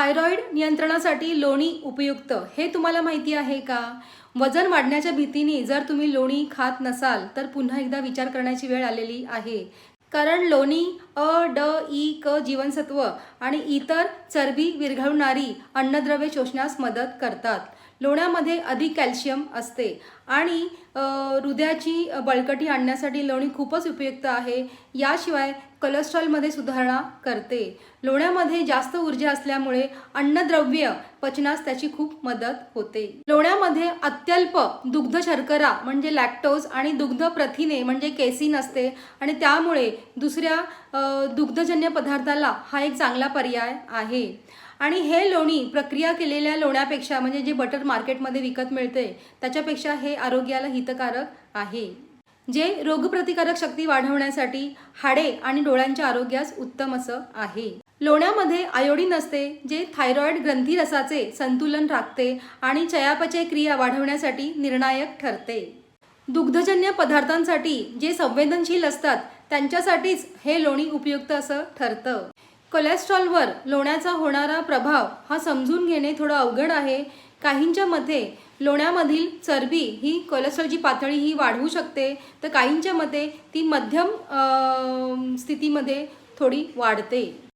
Thyroid नियंत्रणासाठी लोणी उपयुक्त हे तुम्हाला माहिती आहे का? वजन वाढण्याच्या भीतीने जर तुम्ही लोणी खात नसाल तर पुन्हा एकदा विचार करण्याची वेळ आलेली आहे. कारण लोणी अ ड ई क जीवनसत्व आणि इतर चरबी विरघळणारी अन्नद्रव्ये शोषण्यास मदत करतात. लोण्यामध्ये अधिक कॅल्शियम असते. आणि हृदयाची बळकटी आणण्यासाठी लोणी खूपच उपयुक्त आहे. याशिवाय कोलेस्ट्रॉलमध्ये सुधारणा करते. लोण्यामध्ये जास्त ऊर्जा असल्यामुळे अन्नद्रव्य पचनास त्याची खूप मदत होते. लोण्यामध्ये अत्यल्प दुग्ध शर्करा म्हणजे लॅक्टोज आणि दुग्ध प्रथिने म्हणजे केसिन असते आणि त्यामुळे दुसऱ्या दुग्धजन्य पदार्थाला हा एक चांगला पर्याय आहे. आणि हे लोणी प्रक्रिया केलेल्या लोण्यापेक्षा म्हणजे जे बटर मार्केटमध्ये विकत मिळते त्याच्यापेक्षा हे आरोग्याला हितकारक आहे. जे रोगप्रतिकारक शक्ती वाढवण्यासाठी हाडे आणि डोळ्यांच्या आरोग्यास उत्तम असं आहे. लोण्यामध्ये आयोडीन असते जे थायरॉईड ग्रंथीरसाचे संतुलन राखते आणि चयापचय क्रिया वाढवण्यासाठी निर्णायक ठरते. दुग्धजन्य पदार्थांसाठी जे संवेदनशील असतात त्यांच्यासाठीच हे लोणी उपयुक्त असं ठरतं. कोलेस्ट्रॉलवर लोण्याचा होणारा प्रभाव हा समजून घेणे थोडं अवघड आहे. काहींच्या मते लोण्यामधील चरबी ही कोलेस्ट्रॉलची पातळी ही वाढवू शकते. तर काहींच्या मते ती मध्यम स्थितीमध्ये थोडी वाढते.